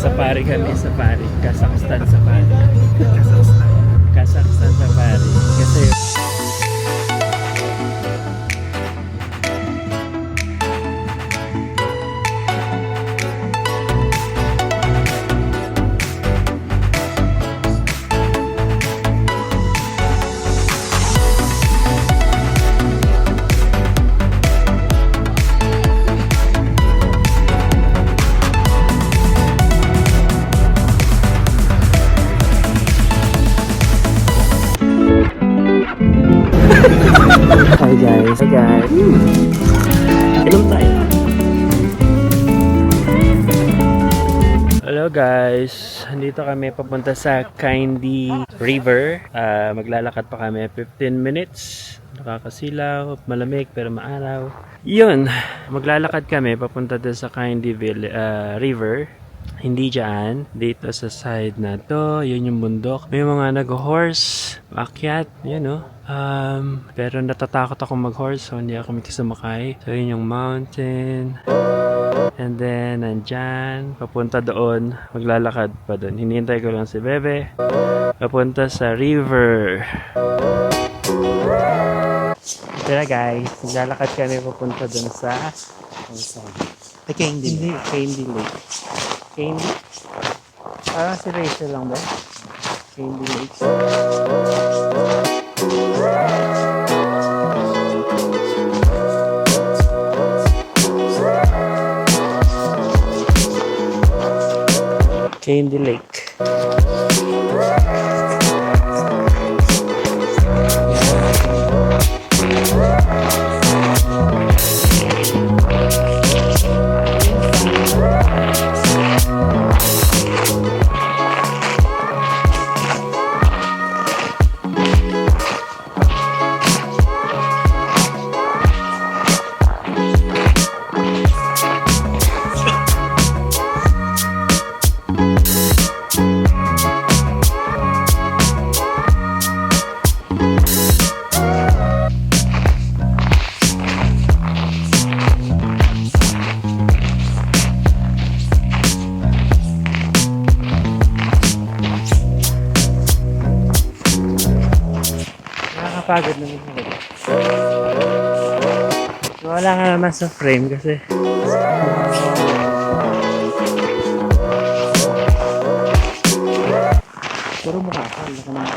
Safari kami, safari. Kazakhstan safari. Kazakhstan safari. Kasi Hello guys. Nandito kami papunta sa Kindy River. Ah, maglalakad pa kami 15 minutes. Nakakasilaw, malamig pero maaraw. Yun, maglalakad kami papunta doon sa Kindyville ah, River. Hindi dyan, dito sa side na to, yun yung bundok. May mga nag-horse, akyat, yun no. Um, pero natatakot ako mag-horse, so hindi ako miti sumakay. So yun yung mountain. And then, nandyan, papunta doon, maglalakad pa doon. Hinihintay ko lang si Bebe. Papunta sa river. Tara guys, maglalakad kami papunta doon sa... Ay, kaya hindi. Hindi, Candy Lake. Candy? Parang si Rachel lang ba? Candy Lake. Candy Lake. Nakakapagod naman ako. Wala nga naman sa frame kasi Pero mukha ka, hindi ka naman.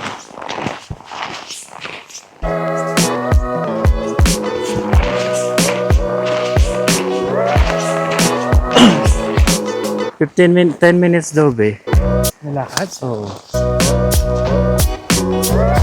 Fifteen min 10 minutes daw be. Nalakad? Oo. I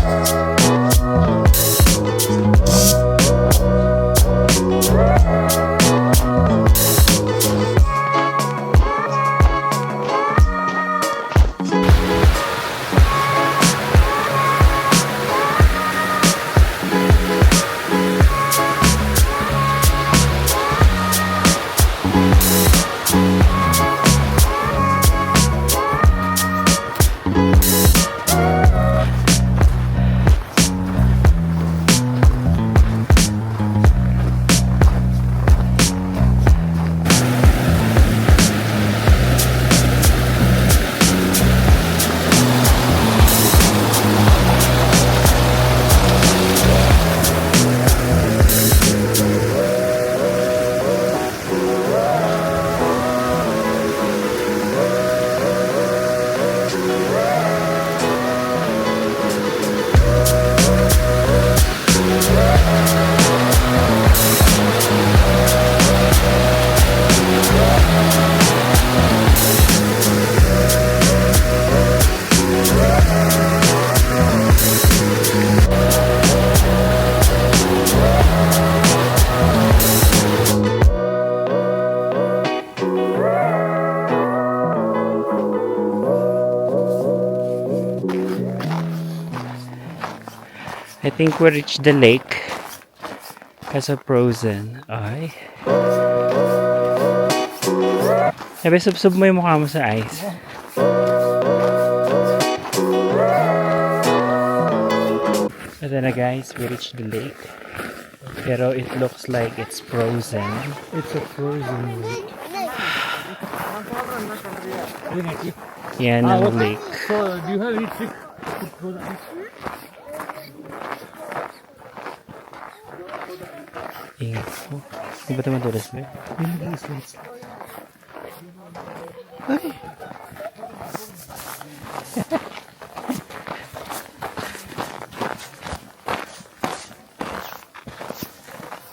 think we reached the lake. Kasi frozen. Ay. Sabi, subsub mo yung mukha mo sa ice. Ito na guys, we reached the lake. Pero it looks like it's frozen. It's a frozen lake. Yan ang lake. So, do you have any trick to throw the ice? Ingat po. Hindi ba ito madulas ba? Yung nag-ice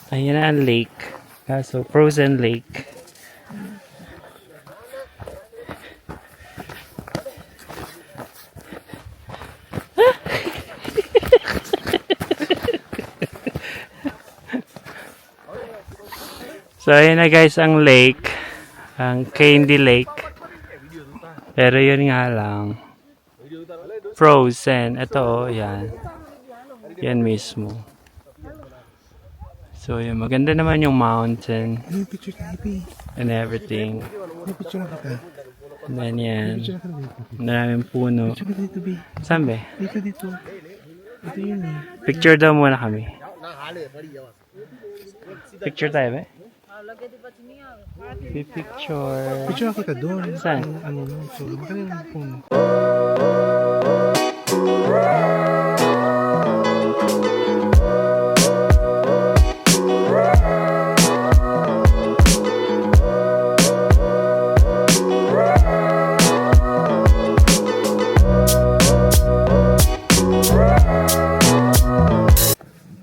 Ayan na ang lake. Kaso, frozen lake. So, ayan na guys ang lake. Ang Candy Lake. Pero yun nga lang. Frozen. Ito, oh, yan. Yan mismo. So, yun. Maganda naman yung mountain and everything. And then, yan. Maraming puno. Saan ba? Dito, dito. Picture daw muna kami. Picture tayo ba? Picture. Picture kita doon. Saan? Ano, ano, so, makalim ang phone.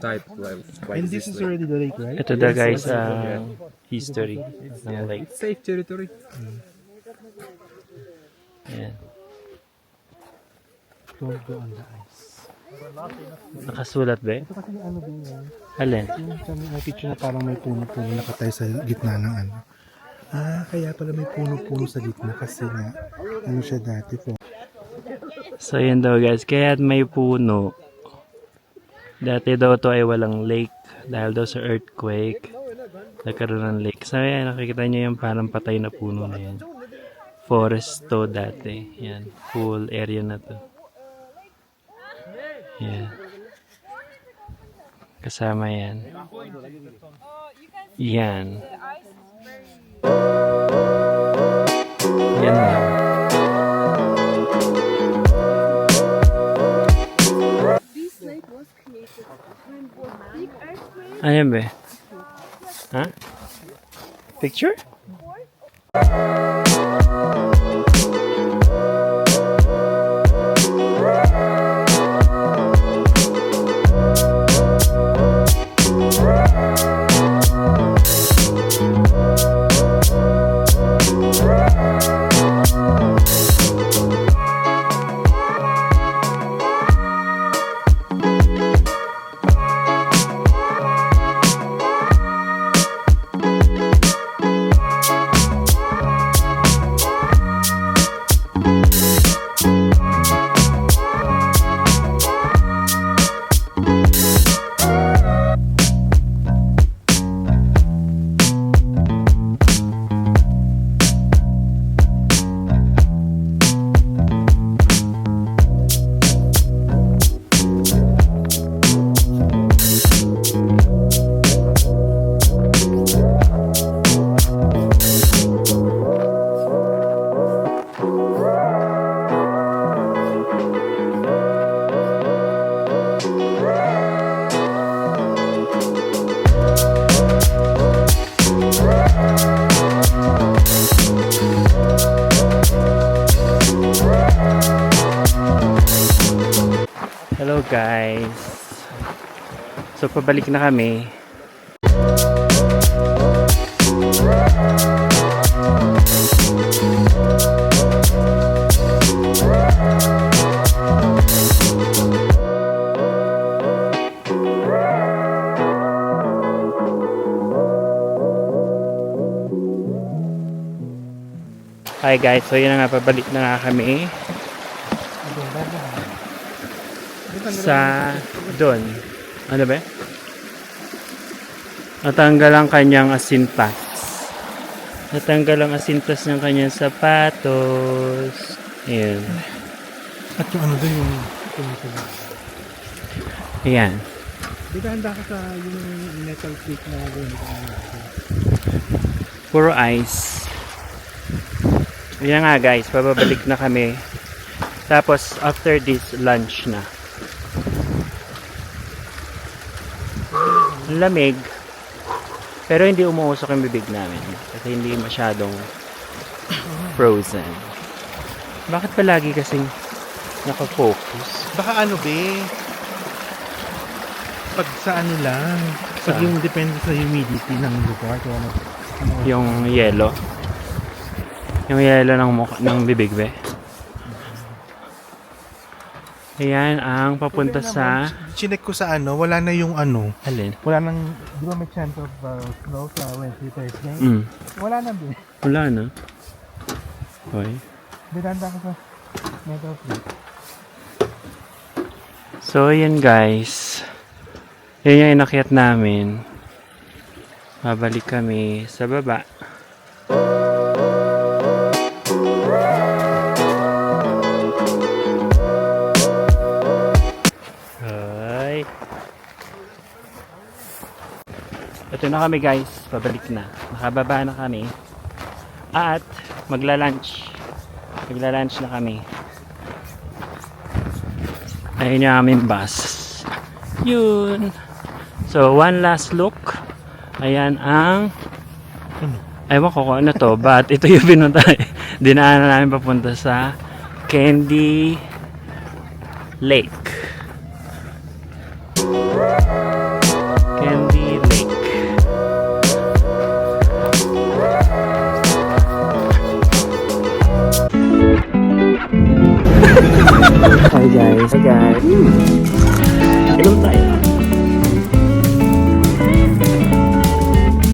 type like like And this is already the lake, right? Ito daw guys, ang history ng lake. It's safe territory. Yan. Don't go on the ice. Nakasulat ba? Ito kasi ano din yan. Alin? Yung sa may picture na parang may puno-puno nakatay sa gitna ng ano. Ah, kaya pala may puno-puno sa gitna kasi nga, ano siya dati po. So yun daw guys, kaya may puno. Dati daw to ay walang lake dahil daw sa earthquake. Nagkaroon ng lake. So yan, nakikita nyo yung parang patay na puno na yan. Forest to dati. Yan, full area na to. Yan. Kasama yan. Yan. Yan lang. This lake Picture? Hello guys. So pabalik na kami. Hi guys, so yun na nga, pabalik na nga kami sa doon. Ano ba? Natanggal ang kanyang asintas. Natanggal ang asintas ng kanyang sapatos. Ayan. At yung ano doon yung puno-puno. Ayan. Di ba handa ka sa yung metal plate na doon? Puro ice. Yan nga guys, pababalik na kami. Tapos after this, lunch na. Lamig. Pero hindi umuusok yung bibig namin. Kasi hindi masyadong frozen. Bakit palagi kasing nakafocus? Baka ano be? Pag sa ano lang. Pag Saan? yung depende sa humidity ng lugar. Ano, Yung yellow. Yung yellow ng, mukha, ng bibig, be. Ayan ang papunta sa... Chinek ko sa ano, wala na yung ano. Alin? Wala nang, di ba may chance of uh, snow sa Wednesday, Thursday? Mm. Wala na be. Wala na. Okay. Binanda ko sa metal plate. So, ayan guys. Yan yung inakyat namin. Babalik kami sa baba. Na kami guys. Pabalik na. Nakababa na kami. At magla-lunch. Magla-lunch na kami. Ayun yung aming bus. Yun. So, one last look. Ayan ang... Ewan ko kung ano to, but ito yung pinunta. Dinaanan namin papunta sa Candy Lake. Candy Hi guys. Hi guys. Hmm. Inom tayo.